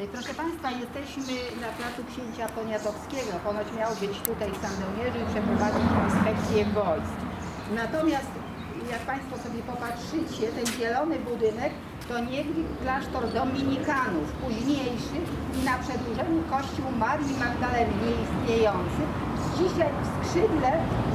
Y, Proszę Państwa, jesteśmy na placu księcia Poniatowskiego. Ponoć miał być tutaj w i przeprowadzić inspekcję wojsk. Natomiast jak Państwo sobie popatrzycie, ten zielony budynek to niegdyś klasztor dominikanów, późniejszy i na przedłużeniu kościół Marii Magdaleny nieistniejący. Dzisiaj w skrzydle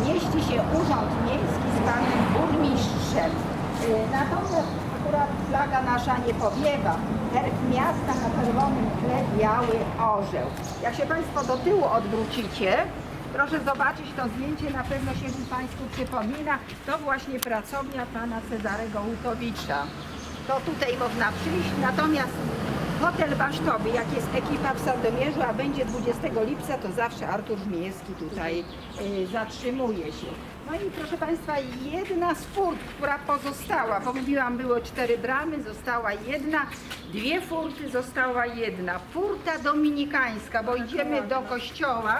mieści się urząd miejski z panem burmistrzem. Natomiast akurat flaga nasza nie powiewa. Herb miasta na czerwonym tle biały orzeł. Jak się Państwo do tyłu odwrócicie, proszę zobaczyć to zdjęcie, na pewno się Państwu przypomina. To właśnie pracownia pana Cezarego Łutowicza. To tutaj można przyjść, natomiast Hotel Basztowy, jak jest ekipa w Sandomierzu, a będzie 20 lipca, to zawsze Artur Żmijewski tutaj y, zatrzymuje się. No i proszę Państwa, jedna z furt, która pozostała, bo mówiłam, było cztery bramy, została jedna, dwie furty, została jedna. Furta dominikańska, bo idziemy do kościoła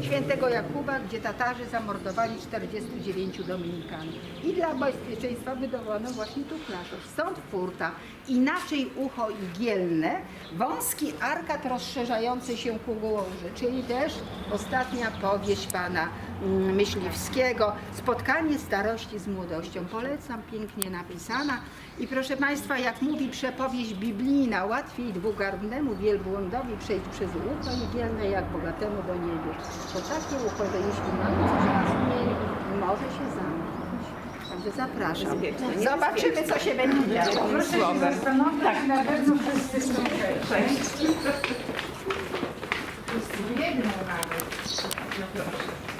świętego Jakuba, gdzie Tatarzy zamordowali 49 dominikanów. I dla bezpieczeństwa wydawano właśnie tu klasztor. Stąd furta, inaczej ucho igielne, wąski arkat rozszerzający się ku górze, czyli też ostatnia powieść pana Myśliwskiego, spotkanie starości z młodością. Polecam, pięknie napisana. I proszę Państwa, jak mówi przepowieść biblijna, łatwiej dwugarbnemu wielbłądowi przejść przez ucho igielne, jak bogatemu do niebie. To takie ucho, że jeśli mamy sumieniu, może się zamknąć. Także zapraszam. Zobaczymy, co się będzie działo. Proszę się zastanowić, tak. na pewno wszyscy są Cześć. Wszyscy biegną nawet. No proszę.